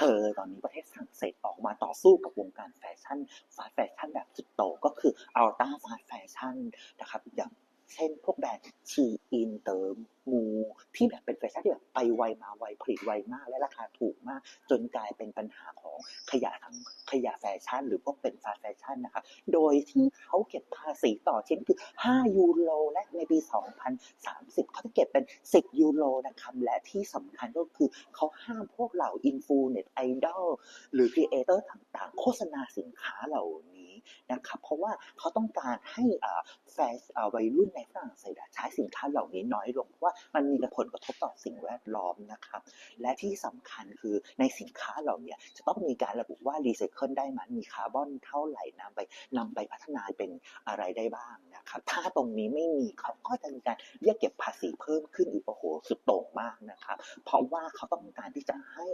เธอตอนนี้ประเทศฝรั่งเศสออกมาต่อสู้กับวงการแฟชั่นฟาสต์แฟชั่นแบบสุดโต่งก็คืออัลต้าฟาสต์แฟชั่นนะครับอย่างเช่นพวกแบรนด์ชีอินเติมมูที่แบบเป็นแฟชั่นที่แบบไปไวมาไวผลิตไวมาก และราคาถูกมาก จนกลายเป็นปัญหาของขยะทั้ง ขยะแฟชั่น หรือพวกเป็นฟาแฟชั่นนะครับ โดยที่เขาเก็บภาษีต่อชิ้นคือ 5 ยูโร และในปี 2030 เขาจะเก็บเป็น 10 ยูโรนะครับ และที่สำคัญก็คือเขาห้ามพวกเหล่าอินฟูเน็ตไอดอลหรือครีเอเตอร์ต่างๆ โฆษณาสินค้าเหล่านี้นะครับ เพราะว่าเขาต้องการให้แฟชอ่าวัยรุ่นในฝรั่งเศสใช้สินค้าเหล่านี้น้อยลง เพราะว่ามันมีผลกระทบต่อสิ่งแวดล้อมนะครับ และที่สำคัญคือในสินค้าเหล่านี้จะต้องมีการระบุว่ารีไซเคิลได้มันมีคาร์บอนเท่าไหร่นำไปนำไปพัฒนาเป็นอะไรได้บ้างนะครับถ้าตรงนี้ไม่มีเขาก็จะมีการเรียกเก็บภาษีเพิ่มขึ้นอีกโอ้โหสุดโต่งมากนะครับ เพราะว่าเขาต้องการที่จะให้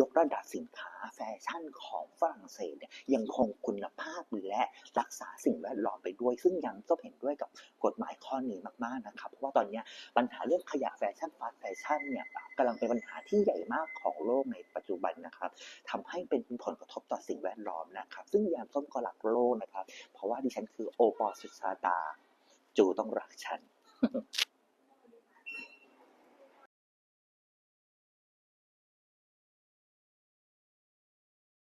ยกระดับสินค้าแฟชั่นของฝรั่งเศสเนี่ยยังคงคุณภาพและรักษาสิ่งแวดล้อมไปด้วย ซึ่งยังก็เห็นด้วยกับกฎหมายข้อนี้มากๆนะครับเพราะว่าตอนนี้ปัญหาเรื่องขยะแฟชั่นฟาสแฟชั่นเนี่ย กำลังเป็นปัญหาที่ใหญ่มากของโลกในปัจจุบันนะครับทำให้เป็นผลกระทบต่อสิ่งแวดล้อมนะครับ ซึ่งยามส้มก็รักโลกนะครับ เพราะว่าดิฉันคือโอปอลสุชาตา จูต้องรักฉัน